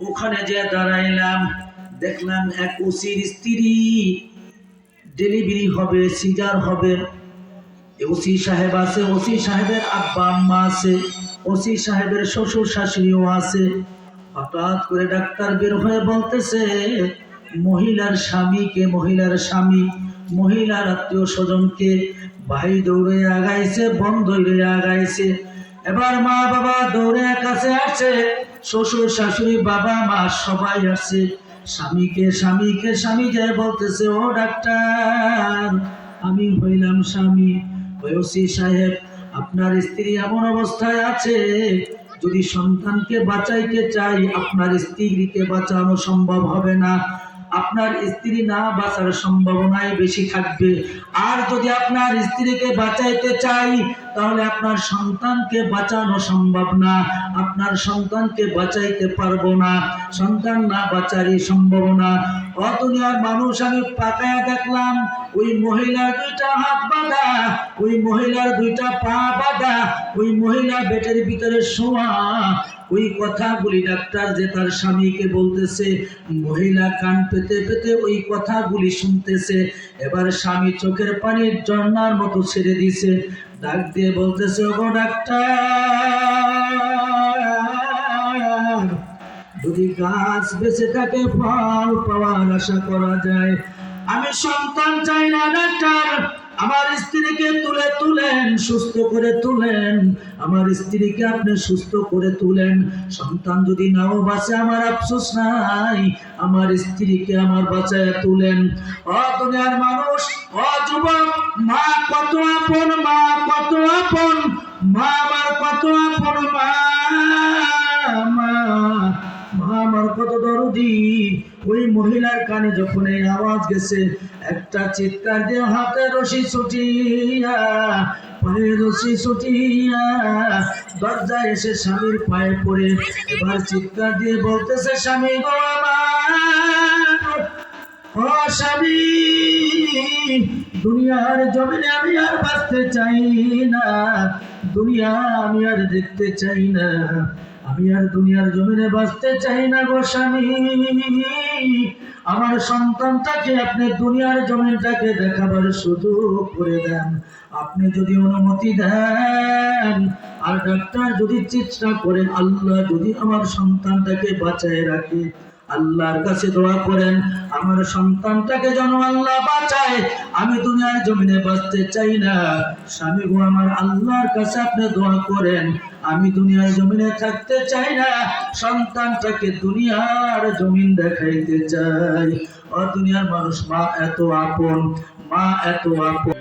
ওখানে যে দাঁড়াইলাম, দেখলাম এক ওসির স্ত্রী ডেলিভারি হবে সিজার হবে। ওসি সাহেব আছে, ওসি সাহেবের আব্বা, আম্মা আছে, ওসি সাহেবের শ্বশুর শাশুড়িও আছে। হঠাৎ করে ডাক্তার বের হয়ে বলতেছে, মহিলার স্বামীকে মহিলার স্বামী? মহিলার আত্মীয় স্বজনকে ভাই দৌড়ে আগাইছে, বোন দৌড়ে আগাইছে। এবার মা বাবা দৌড়ে কাছে আসছে। শ্বশুর, শাশুড়ি, বাবা, মা সবাই আসছে। স্বামীকে স্বামীকে, স্বামী যে বলতেছে, ও ডাক্তার, আমি হইলাম স্বামী। ওসি সাহেব, আপনার স্ত্রী এমন অবস্থায় আছে, যদি সন্তানকে বাঁচাইতে চাই, আপনার স্ত্রীকে বাঁচানো সম্ভব হবে না। আপনার স্ত্রী না বাঁচার সম্ভাবনাই বেশি থাকবে। আর যদি আপনার স্ত্রীকে বাঁচাইতে চাই তাহলে আপনার সন্তানকে বাঁচানো সম্ভব না। আপনার সন্তানকে বাঁচাইতে পারব না। সন্তান না বাঁচারই সম্ভাবনা। অদুনিয়ার মানুষ আমি পাকায়া দেখলাম, ওই মহিলার দুইটা হাত বাঁধা, ওই মহিলার দুইটা পা বাঁধা, ওই মহিলা বেটের ভিতরে শোয়া। ওই কথাগুলি ডাক্তার যে তার স্বামীকে বলতেছে, মহিলা কান পেতে পেতে ওই কথাগুলি শুনতেছে। এবার স্বামী চোখের পানির ঝর্ণার মতো ছেড়ে দিছে ডাক দিয়ে বলতেছে, ওগো ডাক্তার, যদি গাছ বেঁচে থাকে, ফল পাওয়ার আশা করা যায়। আমি সন্তান চাই না, ডাক্তার। আমার স্ত্রীকে তুলে তুলেন, সুস্থ করে তুলেন। আমার স্ত্রীকে আপনি সুস্থ করে তুলেন। সন্তান যদি নাও বাঁচে, আমার আফসোস নাই। আমার স্ত্রীকে আমার বাঁচায় তুলেন। অ দুনিয়ার মানুষ, অ যুবক, মা কত আপন, মা কত আপন, মা আমার কত আপন, মা দরদি ওই মহিলার কানে যখন এই আওয়াজ গেছে, একটা চিৎকার দিয়ে হাতে রশি ছুটিয়া, পায়ে রশি ছুটিয়া, দরজায় এসে স্বামীর পায়ে পড়ে, এবার চিৎকার দিয়ে বলতেছে, স্বামী গো ও স্বামী, দুনিয়ার জমিনে আমি আর বাঁচতে চাই না, দুনিয়া আমি আর দেখতে চাই না। আমি আর দুনিয়ার জমিনে বাঁচতে চাই না গো স্বামী। আমার সন্তানটাকে আপনি দুনিয়ার জমিনটাকে দেখাবার সুযোগ করে দেন। আপনি যদি অনুমতি দেন, আর ডাক্তার যদি চেষ্টা করেন, আল্লাহ যদি আমার সন্তানটাকে বাঁচায় রাখে, আল্লাহর কাছে দোয়া করেন, আমার সন্তানটাকে যেন আল্লাহ বাঁচায়, আমি দুনিয়ার জমিনে বাঁচতে চাই না। স্বামী গো, আমার আল্লাহর কাছে আপনি দোয়া করেন আমি দুনিয়ার জমিনে থাকতে চাই না, সন্তানটাকে দুনিয়ার জমিন দেখাইতে চাই। ও দুনিয়ার মানুষ, মা এত আপন, মা এত আপন।